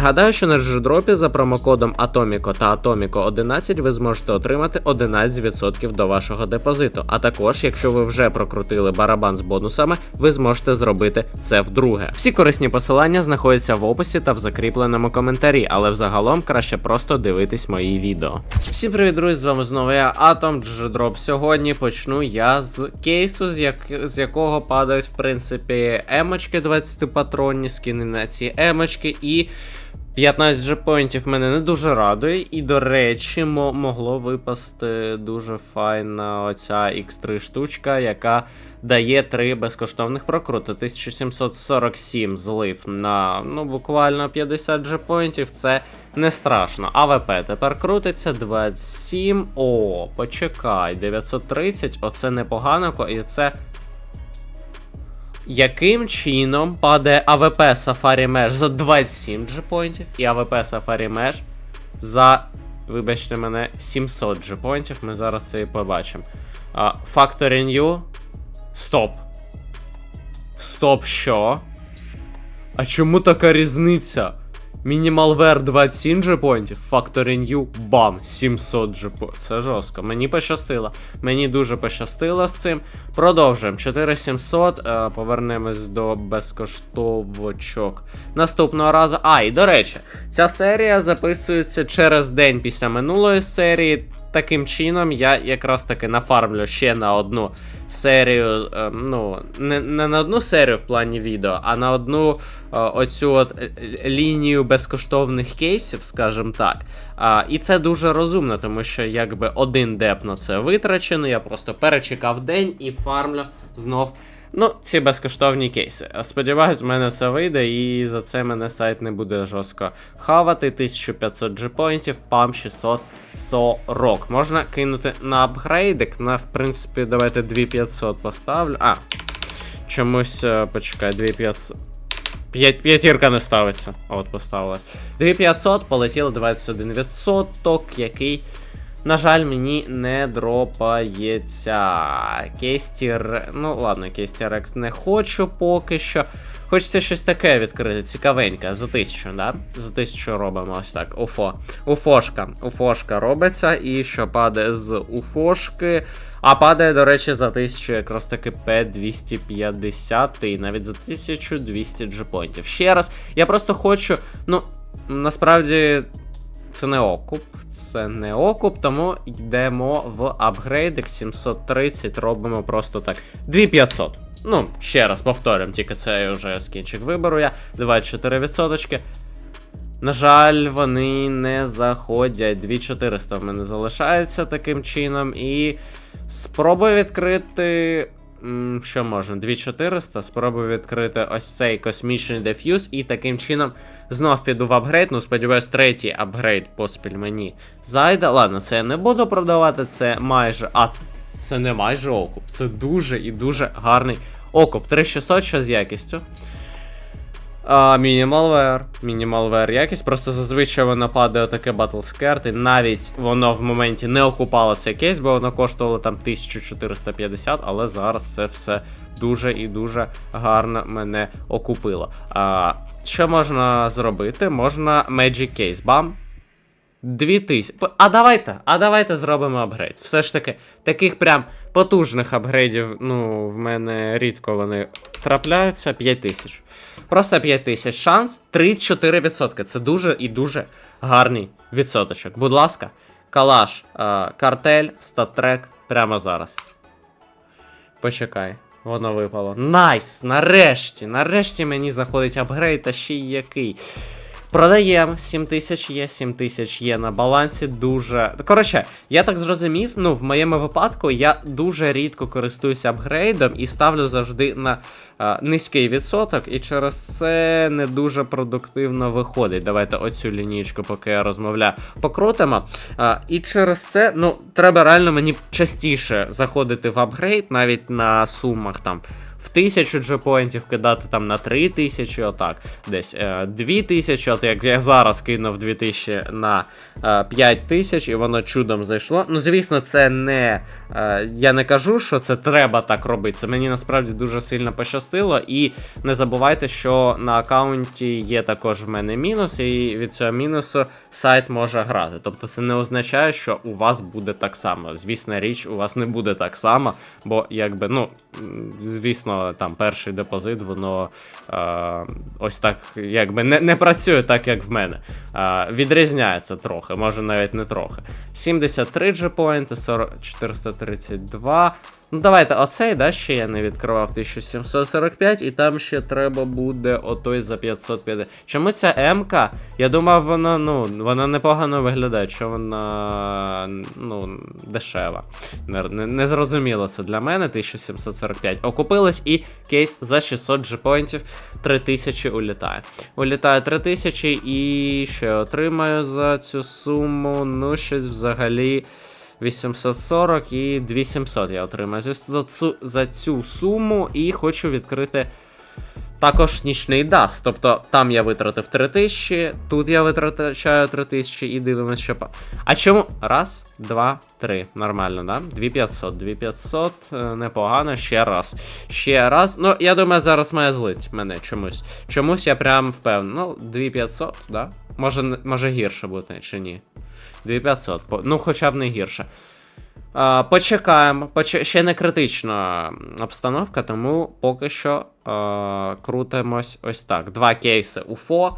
Нагадаю, що на джедропі за промокодом Atomico та Atomico 11 ви зможете отримати 11% до вашого депозиту. А також, якщо ви вже прокрутили барабан з бонусами, ви зможете зробити це вдруге. Всі корисні посилання знаходяться в описі та в закріпленому коментарі, але взагалом краще просто дивитись мої відео. Всім привіт, друзі! З вами знову я Атом Джедроп. Сьогодні почну я з кейсу, з, як... з якого падають, в принципі, емочки 20 патронні, скини на ці емочки і. 15 джепоінтів мене не дуже радує, і, до речі, мо- могло випасти дуже файна оця X3 штучка, яка дає 3 безкоштовних прокрути. 1747 злив на ну, буквально 50 джепоінтів, це не страшно. АВП тепер крутиться 27. О, почекай, 930, оце непогано, і це яким чином падає АВП Safari Mesh за 27 джепоінтів і АВП Safari Mesh за, вибачте мене, 700 джепоінтів. Ми зараз це і побачимо. А, Factory New. Стоп. Стоп, що? А чому така різниця? Мінімалвер 27 джепонтів, Factory New, бам, 700 джепонтів. Це жорстко. Мені пощастило. Мені дуже пощастило з цим. Продовжуємо. 4700. Е, повернемось до безкоштовочок. Наступного разу. А, і до речі, ця серія записується через день після минулої серії. Таким чином, я якраз таки нафармлю ще на одну серію. е, ну, не, не на одну серію в плані відео, а на одну е, оцю от е, е, лінію безкоштовних кейсів, скажімо так. І це дуже розумно, тому що якби один деп на це витрачено, я просто перечекав день і фармлю знов. Ну, ці безкоштовні кейси. Сподіваюсь, в мене це вийде, і за це мене сайт не буде жорстко хавати. 1500 джепоінтів, пам 640. Можна кинути на апгрейдик. На, в принципі, давайте 2500 поставлю. А, чомусь, е, почекай, 2500. П'ять, п'ятірка не ставиться. От, поставилась. 2500, полетіло 21%, який, на жаль, мені не дропається. Кейстір. Ну, ладно, кейстір X не хочу поки що. Хочеться щось таке відкрити, цікавеньке, за тисячу, да? За тисячу робимо ось так. Уфо. Уфошка. Уфошка робиться, і що падає з уфошки. А падає, до речі, за 1000 якраз таки P250 і навіть за 1200 джепонтів. Ще раз, я просто хочу, ну, насправді. Це не окуп, це не окуп, тому йдемо в апгрейдик 730, робимо просто так. 2500. Ну, ще раз повторюємо, тільки це вже скінчик вибору я. 24%. На жаль, вони не заходять. 2400 в мене залишається таким чином. І спробую відкрити. Що можна? 2400. Спробую відкрити ось цей космічний деф'юз. І таким чином знов піду в апгрейд. Ну, сподіваюсь, третій апгрейд поспіль мені зайде. Ладно, це я не буду продавати, це майже. А, це не майже окуп. Це дуже і дуже гарний окуп. 3600 що з якістю. А, мінімалвер. Мінімалвер якість. Просто зазвичай воно падає таке батлскерт, і навіть воно в моменті не окупало цей кейс, бо воно коштувало там 1450, але зараз це все дуже і дуже гарно мене окупило. А, що можна зробити? Можна Magic Case. Бам. 2000. П- А давайте, а давайте зробимо апгрейд. Все ж таки, таких прям потужних апгрейдів, ну, в мене рідко вони трапляються. 5000. Просто 5000. Шанс 34%. Це дуже і дуже гарний відсоточок. Будь ласка, калаш, е, картель, статтрек прямо зараз. Почекай. Воно випало. Найс! Нарешті! Нарешті мені заходить апгрейд, та ще й який. Продаємо 7000 є, 7000 є на балансі. Дуже. Коротше, я так зрозумів, ну, в моєму випадку я дуже рідко користуюся апгрейдом і ставлю завжди на а, низький відсоток, і через це не дуже продуктивно виходить. Давайте оцю лінійку, поки я розмовляю, покрутимо. А, і через це, ну, треба реально мені частіше заходити в апгрейд, навіть на сумах там в 1000 джепоінтів кидати там на 3000, отак. Десь е, 2000, от як я зараз кинув 2000 на е, 5000, і воно чудом зайшло. Ну, звісно, це не. Е, я не кажу, що це треба так робити. Це мені насправді дуже сильно пощастило. І не забувайте, що на аккаунті є також в мене мінус, і від цього мінусу сайт може грати. Тобто це не означає, що у вас буде так само. Звісна річ, у вас не буде так само, бо якби, ну, м, звісно, там перший депозит, воно е, ось так якби не, не працює так, як в мене. Е, відрізняється трохи, може навіть не трохи. 73 G-point, 432. Ну, давайте, оцей, да, ще я не відкривав 1745, і там ще треба буде отой за 550. Чому ця М-ка? Я думав, вона, ну, вона непогано виглядає, що вона ну, дешева. Не, не, зрозуміло це для мене, 1745. Окупилось і кейс за 600 джепоінтів 3000 улітає. Улітає 3000 і ще отримаю за цю суму, ну, щось взагалі. 840 і 2700 я отримаю за, цю, за цю суму і хочу відкрити також нічний даст. Тобто там я витратив 3000, тут я витрачаю 3000 і дивимося, що. А чому? Раз, два, три. Нормально, да? 2500. 2500, е, непогано. Ще раз. Ще раз. Ну, я думаю, зараз має злить мене чомусь. Чомусь я прям впевнений. Ну, 2500, да? Може, може гірше бути, чи ні? 2500. Ну, хоча б не гірше. Почекаємо. Поч... Ще не критична обстановка, тому поки що а, крутимось ось так. Два кейси УФО.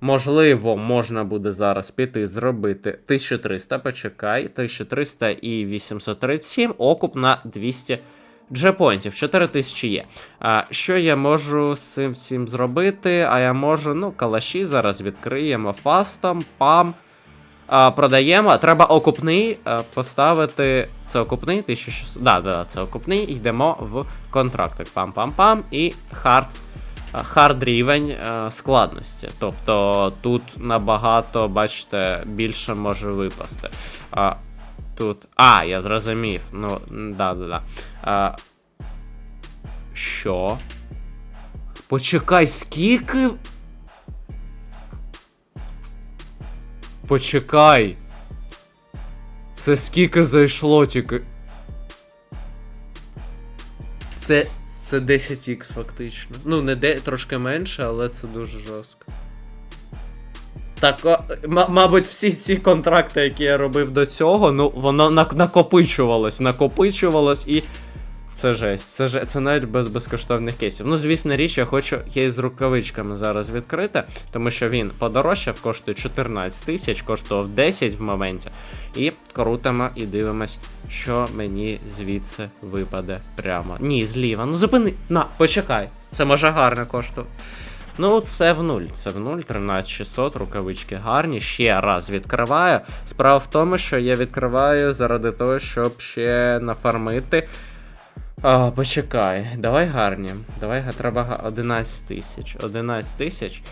Можливо, можна буде зараз піти зробити 1300, почекай, 1300 і 837, окуп на 200 джепоінтів, 4000 є. А, що я можу з цим всім зробити? А я можу, ну, калаші зараз відкриємо фастом, пам. Продаємо. Треба окупний а, поставити. Це окупний 1600. Да, да, це окупний. Йдемо в контрактик. Пам-пам-пам. І хард. Хард рівень а, складності. Тобто тут набагато, бачите, більше може випасти. А, тут. А, я зрозумів. Ну, да, да, да. А, що? Почекай, скільки Почекай. Це скільки зайшло тільки. Це. Це 10х фактично. Ну, не де, трошки менше, але це дуже жорстко. Так, о, мабуть, всі ці контракти, які я робив до цього, ну, воно накопичувалось, накопичувалось і. Це жесть, це же це навіть без безкоштовних кейсів. Ну, звісно, річ, я хочу кейс з рукавичками зараз відкрити, тому що він подорожчав, коштує 14 тисяч, коштував 10 в моменті. І крутимо і дивимось, що мені звідси випаде прямо. Ні, зліва. Ну зупини. На, почекай. Це може гарно коштує. Ну, це в нуль. Це в нуль, 13600, рукавички гарні. Ще раз відкриваю. Справа в тому, що я відкриваю заради того, щоб ще нафармити. А, почекай, давай гарні. Давай треба га- 11 тисяч. 11 тисяч.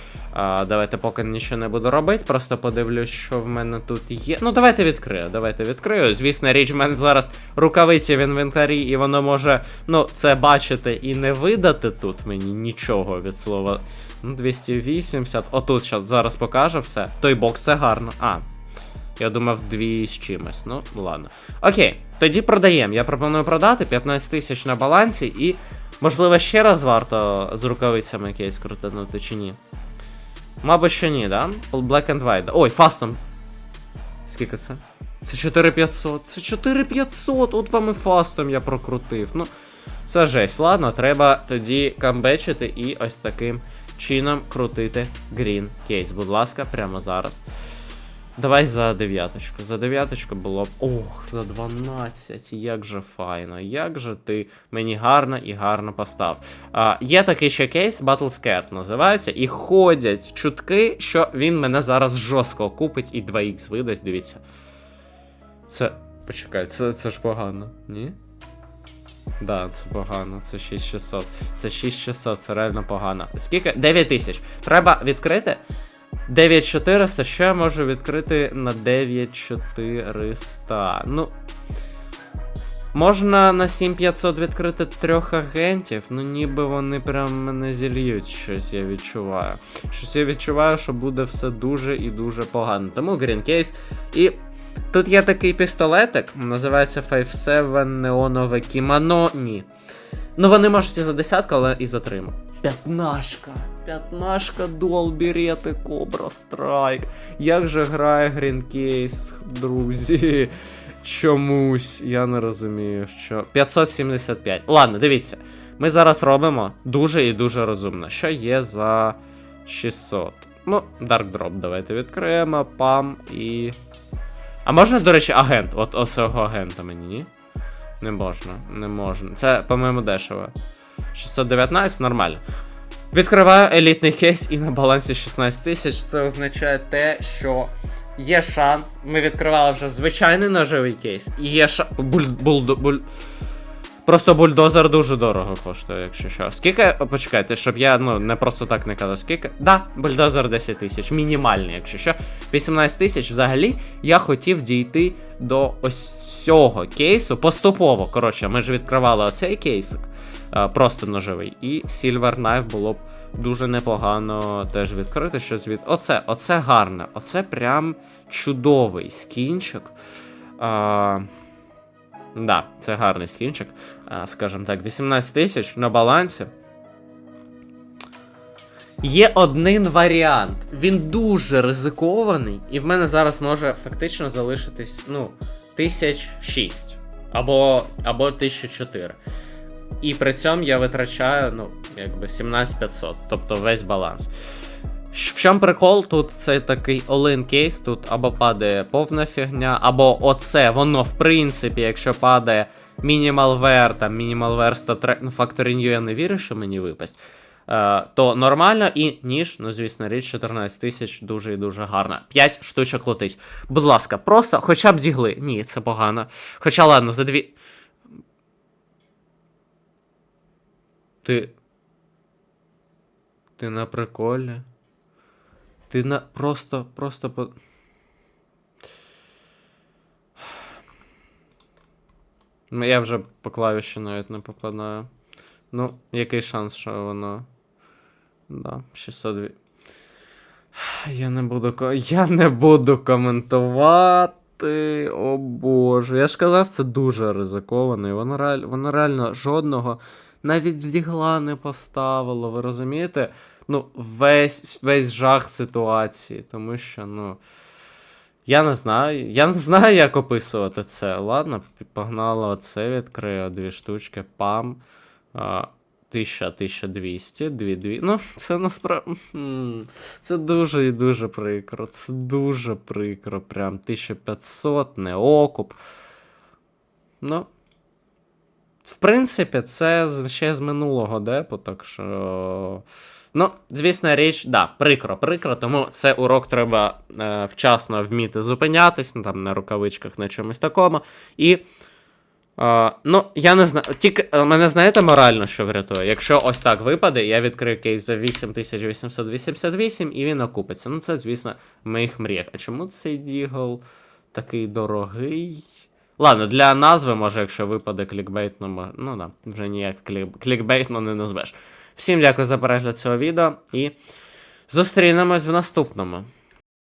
Давайте поки нічого не буду робити, просто подивлюсь, що в мене тут є. Ну, давайте відкрию, давайте відкрию. Звісно, річ, в мене зараз рукавиці в інвентарі, і воно може, ну, це бачити і не видати тут мені нічого від слова. Ну, 280. Отут зараз покаже все. Той бокс це гарно. А. Я думав, дві з чимось. Ну, ладно. Окей, тоді продаємо. Я пропоную продати 15 тисяч на балансі і, можливо, ще раз варто з рукавицями кейс крутанути чи ні. Мабуть, що ні, да? Black and White. Ой, фастом. Скільки це? Це 4500. Це 4500. От вам і фастом я прокрутив. Ну, це жесть. Ладно, треба тоді камбечити і ось таким чином крутити Green кейс. Будь ласка, прямо зараз. Давай за дев'яточку. За дев'яточку було б. Ох, за 12. Як же файно. Як же ти мені гарно і гарно постав. А, є такий ще кейс, Battle Scared називається, і ходять чутки, що він мене зараз жорстко купить і 2х видасть, дивіться. Це. Почекай, це, це ж погано, ні? Да, це погано, це 6600. Це 6600, це реально погано. Скільки? 9000. Треба відкрити 9400, що я можу відкрити на 9400? Ну. Можна на 7500 відкрити трьох агентів, ну ніби вони прям мене зільють щось, я відчуваю. Щось я відчуваю, що буде все дуже і дуже погано. Тому Case. І тут є такий пістолетик, називається 5-7 неонове кімано. Ні. Ну вони можуть і за десятку, але і за три. П'ятнашка. П'ятнашка дол, берети, Кобра Страйк. Як же грає Case, друзі? Чомусь, я не розумію, що. 575. Ладно, дивіться. Ми зараз робимо дуже і дуже розумно. Що є за 600? Ну, Dark Drop давайте відкриємо, пам і. А можна, до речі, агент? От оцього агента мені, ні? Не можна, не можна. Це, по-моєму, дешево. 619 нормально. Відкриваю елітний кейс і на балансі 16 тисяч. Це означає те, що є шанс. Ми відкривали вже звичайний ножовий кейс. І є шанс. Буль... Буль... Буль... Просто бульдозер дуже дорого коштує, якщо що. Скільки. Почекайте, щоб я ну не просто так не казав, скільки. Да, бульдозер 10 тисяч, мінімальний, якщо що. 18 тисяч взагалі я хотів дійти до ось цього кейсу поступово. Коротше, ми ж відкривали оцей кейсик, а, просто ножовий, і Silver Knife було б дуже непогано теж відкрити щось від. Оце, оце гарне, оце прям чудовий скінчик. А... Да, це гарний скінчик. А, скажімо так, 18 тисяч на балансі. Є один варіант. Він дуже ризикований, і в мене зараз може фактично залишитись, ну, тисяч шість. Або, або 1004. І при цьому я витрачаю, ну, якби 17500, тобто весь баланс. В чому прикол? Тут цей такий all-in кейс, тут або падає повна фігня, або оце, воно, в принципі, якщо падає мінімалвер, там мінімалвер статрек, ну Factory New я не вірю, що мені випасть. Е, то нормально і ніж, ну звісно, річ 14 тисяч дуже і дуже гарна. 5 штучок летить. Будь ласка, просто хоча б зігли. Ні, це погано. Хоча ладно, за дві. Ти. Ти на приколі? Ти на просто, просто по. Ну, я вже по клавіші навіть не попадаю. Ну, який шанс, що воно. Да, 602. Я не буду Я не буду коментувати. О боже. Я ж казав, це дуже ризиковано. І воно, реаль... воно реально жодного навіть з не поставило. Ви розумієте? Ну, весь, весь жах ситуації. Тому що, ну. Я не знаю. Я не знаю, як описувати це. Ладно, погнало оце відкрию, дві штучки, пам. А, 1000, 1200, 2200. Ну, це насправді. Це дуже і дуже прикро. Це дуже прикро. Прям 1500, не окуп. Ну. В принципі, це ще з минулого депу, так що. Ну, звісно, річ, да, прикро, прикро, тому це урок треба е, вчасно вміти зупинятись, ну, там на рукавичках, на чомусь такому. І. Е, ну, я не знаю. Тільки е, мене знаєте морально, що врятує. Якщо ось так випаде, я відкрию кейс за 8888 і він окупиться. Ну, це, звісно, в моїх мріях. А чому цей Дігл такий дорогий? Ладно, для назви, може, якщо випаде клікбейтно, мо- ну да, вже ніяк клік... клікбейтно не назвеш. Всім дякую за перегляд цього відео і зустрінемось в наступному.